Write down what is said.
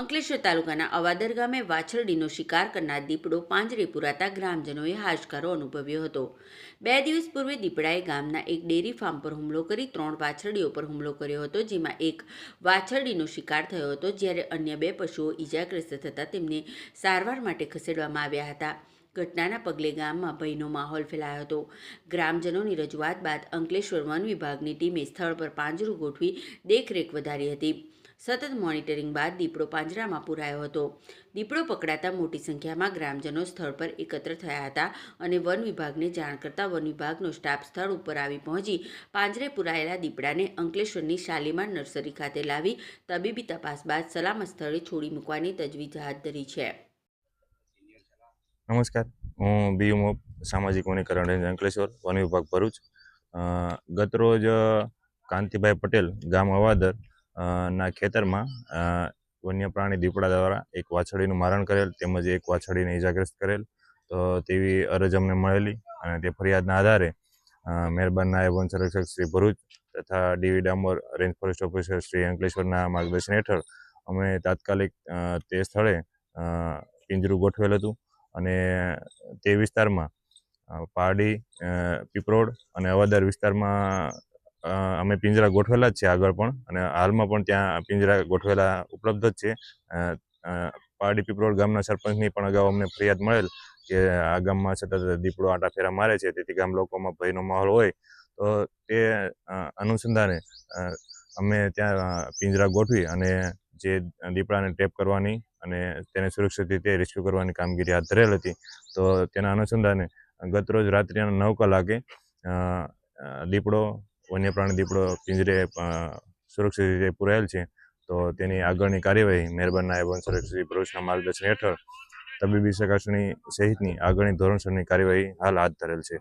અંકલેશ્વર તાલુકાના અવાદર ગામે વાછરડીનો શિકાર કરનાર દીપડો પાંજરે પુરાતા ગ્રામજનોએ હાશકારો અનુભવ્યો હતો. બે દિવસ પૂર્વે દીપડાએ ગામના એક ડેરી ફાર્મ પર હુમલો કરી ત્રણ વાછરડીઓ પર હુમલો કર્યો હતો, જેમાં એક વાછરડીનો શિકાર થયો હતો, જ્યારે અન્ય બે પશુઓ ઈજાગ્રસ્ત થતાં તેમને સારવાર માટે ખસેડવામાં આવ્યા હતા. ઘટનાના પગલે ગામમાં ભયનો માહોલ ફેલાયો હતો. ગ્રામજનોની રજૂઆત બાદ અંકલેશ્વર વન વિભાગની ટીમે સ્થળ પર પાંજરું ગોઠવી દેખરેખ વધારી હતી. સતત મોનિટરિંગ બાદ દીપડો પાંજરામાં પુરાયો હતો. દીપડો પકડાતા મોટી સંખ્યામાં ગ્રામજનો સ્થળ પર એકત્ર થયા હતા અને વન વિભાગને જાણ કરતા વન વિભાગનો સ્ટાફ સ્થળ ઉપર આવી પહોંચી પાંજરે પૂરાયેલા દીપડાને અંકલેશ્વરની શાલીમાર નર્સરી ખાતે લાવી તબીબી તપાસ બાદ સલામત સ્થળે છોડી મૂકવાની તજવીજ હાથ ધરી છે. નમસ્કાર. હું બીયુમો સામાજિક વનીકરણ અંકલેશ્વર, વન વિભાગ ભરૂચ. ગતરોજ કાંતિભાઈ પટેલ ગામ અવાદર ના ખેતરમાં વન્ય પ્રાણી દીપડા દ્વારા એક વાછડીનું મારણ કરેલ તેમજ એક વાછડીને ઇજાગ્રસ્ત કરેલ. તો તેવી અરજ અમને મળેલી અને તે ફરિયાદના આધારે મહેરબાન નાયબ વન સંરક્ષક શ્રી ભરૂચ તથા DV Damor range forest officer Shri અંકલેશ્વરના માર્ગદર્શન હેઠળ અમે તાત્કાલિક તે સ્થળે પિંજરું ગોઠવેલ હતું. અને તે વિસ્તારમાં પારડી પીપરોડ અને અવાદર વિસ્તારમાં અમે પિંજરા ગોઠવેલા જ છે આગળ પણ અને હાલમાં પણ ત્યાં પિંજરા ગોઠવેલા ઉપલબ્ધ જ છે. પારડી પીપરોડ ગામના સરપંચની પણ અગાઉ અમને ફરિયાદ મળેલ કે આ ગામમાં સતત દીપડો આટા ફેરા મારે છે, તેથી ગામ લોકોમાં ભયનો માહોલ હોય, તો તે અનુસંધાને અમે ત્યાં પિંજરા ગોઠવી અને જે દીપડાને ટેપ કરવાની અને તેને સુરક્ષિત રીતે રેસ્ક્યુ કરવાની કામગીરી હાથ ધરેલ હતી. તો તેના અનુસંધાને ગતરોજ રાત્રિના નવ કલાકે દીપડો વન્ય પ્રાણી દીપડો પિંજરે સુરક્ષિત રીતે પુરાયેલ છે. તો તેની આગળની કાર્યવાહી મહેરબાન નાયબ વન સંરક્ષક શ્રી માર્ગદર્શન હેઠળ તબીબી ચકાસણી સહિતની આગળની ધોરણસરની કાર્યવાહી હાલ હાથ ધરેલ છે.